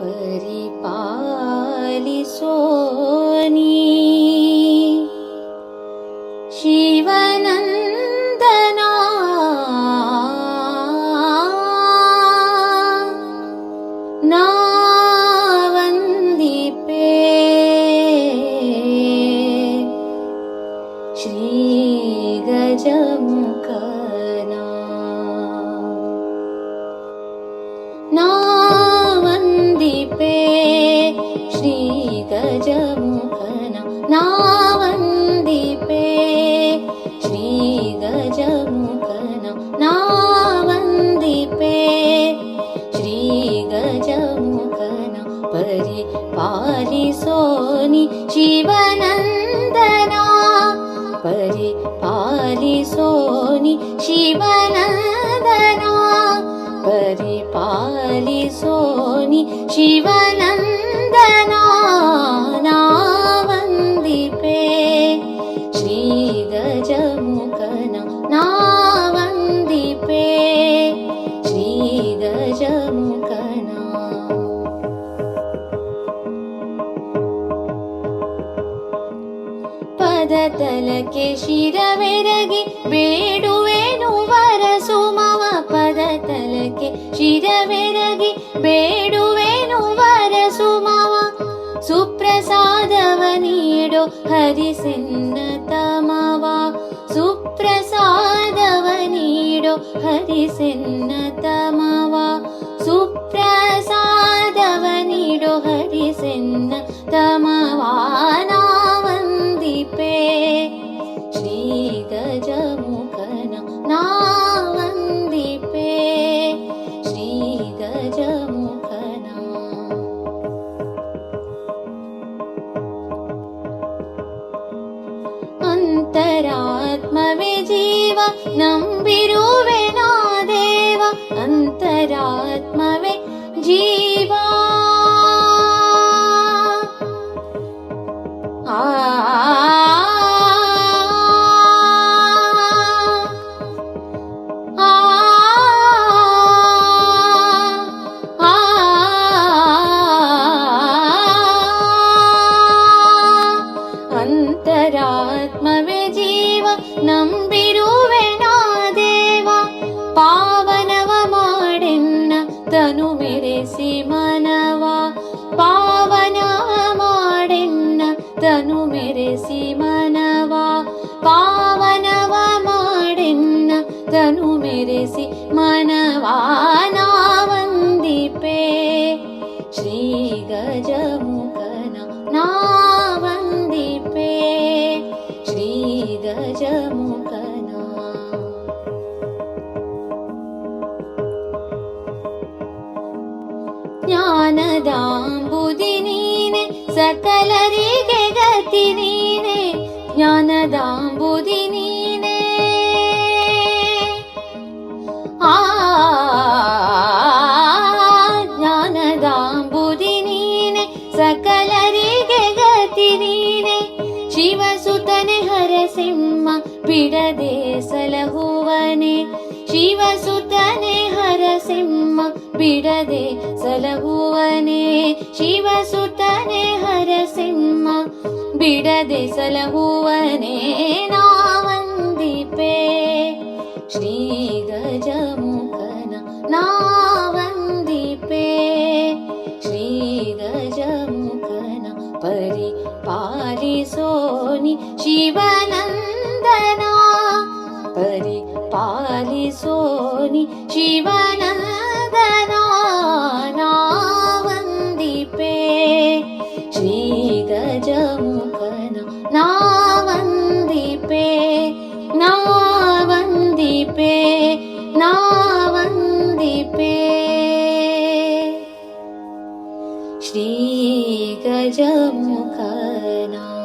परिपालिसोनि शिवनन्दना नावन्दिपे श्रीगजमुखना। नावन्दिपे श्रीगजमुखना। परिपालिसोनि शिवनन्दना। परिपालिसोनि शिवनन्दना। परिपालिसोनि शिवनन्दना नावन्दिपे श्रीगजमुखना पदतलके शिरवेरगि बेडुवेनु वरसुमव पदतलके शिरवेरगि बेडुवेनु वरसुमव सुप्रसादव Nido हरिसिन्नता प्रसादवनिडो हरिसिन् तमवा सुप्रसादवनीडो हरिसिन् तमवाना वन्दीपे श्रीगजमुखन ना ಜೀವ ನಂಬಿರುವೆ ನಾ ದೇವ ಅಂತರಾತ್ಮವೇ ಜೀವ ಆ ಆ ಆ ಅಂತರಾತ್ಮವೇ ಜೀವ ನಂಬಿರುವೆ ನಾ ದೇವ ಪಾವನವ ಮಾಡೆನ್ನ ತನು ಮೆರೆಸಿ ಮನವ ಪಾವನವ ಮಾಡೆನ್ನ ತನು ಮೆರೆಸಿ ಮನವ ಪಾವನವ ಮಾಡೆನ್ನ ತನು ಮೆರೆಸಿ ಮನವ ನಾವಂದಿಪೆ ಶ್ರೀ ಜ್ಞಾನದಾಂಬುದಿ ನೀನೆ ಸಕಲರಿಗೆ ಗತಿ ನೀನೆ ಜ್ಞಾನದಾಂಬುದಿ ನೀನೆ ಆ ಜ್ಞಾನದಾಂಬುದಿ ನೀನೆ ಸಕಲರಿಗೆ ಗತಿ ನೀನೆ ಶಿವಸುತನೆ ಹರಸಿಂಹ ಬಿಡದೆ ಸಲಹುವನೆ ಶಿವಸುತನೆ ಹರಸಿಂಹ ಬಿಡದೆ ಸಲಹುವನೆ ಶಿವಸುತನೆ ಹರಸಿಂಹ ಬಿಡದೆ ಸಲಹುವನೆ ನಾವಂದಿಪೆ ಶ್ರೀ ಗಜಮುಖನ ನಾವಂದಿಪೆ ಶ್ರೀ ಗಜಮುಖನ ಪರಿಪಾಲಿಸೋನಿ ಶಿವನಂದನ ಪರಿಪಾಲಿಸೋನಿ ಶಿವನಂದನ पालिसोनि शिवनगना ना नावन्दिपे नावन्दिपे नावन्दिपे श्रीगजमुखना